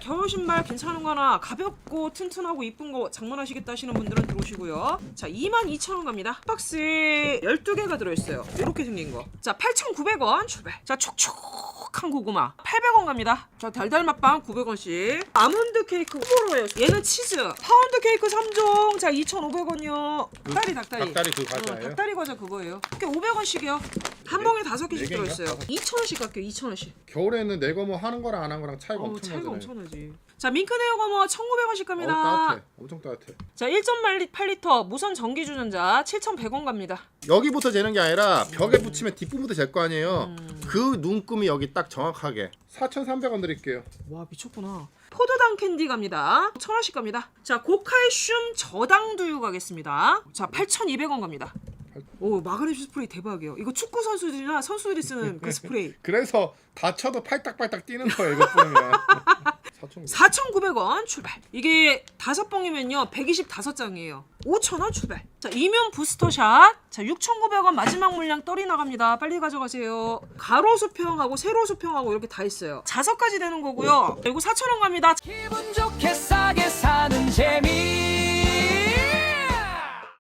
겨울 신발 괜찮은 거나 가볍고 튼튼하고 이쁜 거 장만하시겠다 하시는 분들은 들어오시고요. 자, 22,000원 갑니다. 박스에 12개가 들어있어요. 이렇게 생긴 거. 자, 8,900원 출발. 자, 촉촉 한 고구마. 800원 갑니다. 자, 달달 맛빵 900원씩. 아몬드 케이크 호로예요. 얘는 치즈. 파운드 케이크 3종. 자, 2,500원이요. 닭다리, 닭다리. 닭다리 그 어, 과자예요? 닭다리 과자 그거예요. 그게 500원씩이요. 한 봉에 다섯 개씩 네 개인가? 들어있어요. 2,000원씩 갈게요. 2,000원씩. 겨울에는 내 거 뭐 하는 거랑 안 하는 거랑 차이가 어, 엄청 차이가 나잖아요. 엄청나지. 자, 밍크네어 거뭐 1,900원씩 어, 갑니다. 따뜻해. 엄청 따뜻해. 자, 1.8리터 무선 전기 주전자 7,100원 갑니다. 여기부터 재는 게 아니라 벽에 붙이면 뒷부분부터 잴 거 아니에요. 음. 그 눈금이 여기 딱 정확하게 4,300원 드릴게요. 와, 미쳤구나. 포도당 캔디 갑니다. 1,000원씩 갑니다. 자, 고칼슘 저당 두유 가겠습니다. 자, 8,200원 갑니다. 오, 마그네슘 스프레이 대박이에요. 이거 축구 선수들이나 선수들이 쓰는 그 스프레이. 그래서 다쳐도 팔딱팔딱 뛰는 거예요. 이거 뿌리면. 4,900원. 4,900원 출발. 이게 다섯 봉이면요. 125장이에요. 5,000원 출발. 자, 이면 부스터샷. 자, 6,900원 마지막 물량 떨이 나갑니다. 빨리 가져가세요. 가로 수평하고 세로 수평하고 이렇게 다 있어요. 자석까지 되는 거고요. 이거 4,000원 갑니다. 기분 재미